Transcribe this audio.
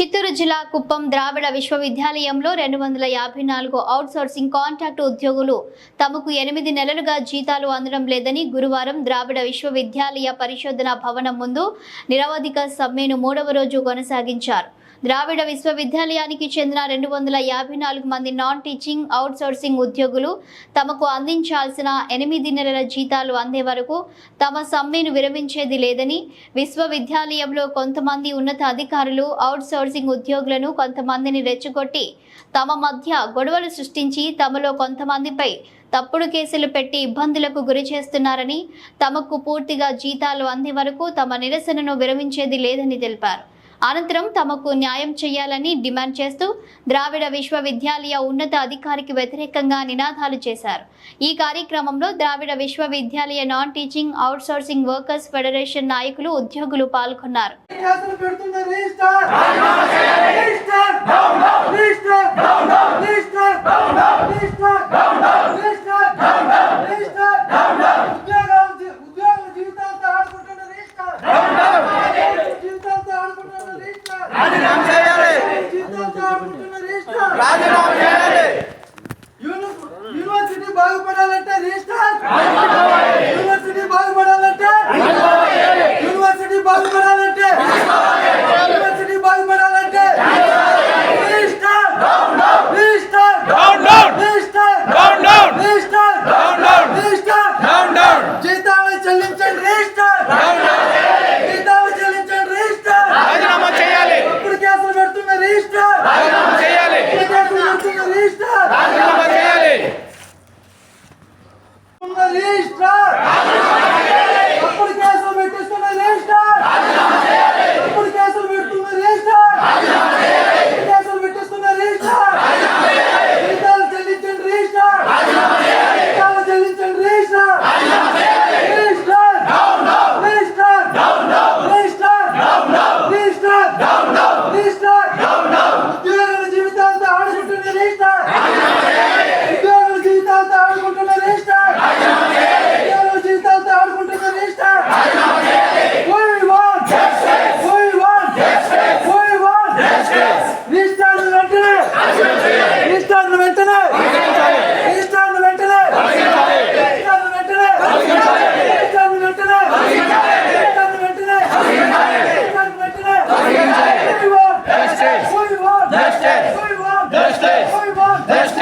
చిత్తూరు జిల్లా కుప్పం ద్రావిడ విశ్వవిద్యాలయంలో రెండు వందల యాభై నాలుగు అవుట్సోర్సింగ్ కాంట్రాక్టు ఉద్యోగులు తమకు ఎనిమిది నెలలుగా జీతాలు అందడం లేదని గురువారం ద్రావిడ విశ్వవిద్యాలయ పరిశోధన భవనం ముందు నిరవధిక సమ్మెను మూడవ రోజు కొనసాగించారు. ద్రావిడ విశ్వవిద్యాలయానికి చెందిన రెండు వందల యాభై నాలుగు మంది నాన్ టీచింగ్ అవుట్సోర్సింగ్ ఉద్యోగులు తమకు అందించాల్సిన ఎనిమిది నెలల జీతాలు అందే వరకు తమ సమ్మెను విరమించేది లేదని విశ్వవిద్యాలయంలో కొంతమంది ఉన్నత అధికారులు అవుట్సోర్సింగ్ ఉద్యోగులను కొంతమందిని రెచ్చగొట్టి తమ మధ్య గొడవలు సృష్టించి తమలో కొంతమందిపై తప్పుడు కేసులు పెట్టి ఇబ్బందులకు గురి చేస్తున్నారని తమకు పూర్తిగా జీతాలు అందే వరకు తమ నిరసనను విరమించేది లేదని తెలిపారు. అనంతరం తమకు న్యాయం చేయాలని డిమాండ్ చేస్తూ ద్రావిడ విశ్వవిద్యాలయ ఉన్నత అధికారికి వ్యతిరేకంగా నినాదాలు చేశారు. ఈ కార్యక్రమంలో Dravida Vishwavidyalaya non teaching outsourcing workers federation నాయకులు ఉద్యోగులు పాల్గొన్నారు. రాజీనామా చేయాలి. యూనివర్సిటీ బాగుపడాలంటే రిజిస్ట్రార్ను వెంటనే రిజిస్ట్రార్ను వెంటనే రిజిస్ట్రార్ను వెంటనే రిజిస్ట్రార్ను వెంటనే రిజిస్ట్రార్ను వెంటనే రిజిస్ట్రార్ను వెంటనే రిజిస్ట్రార్ను వెంటనే We want justice. We want justice. We want justice. We want justice.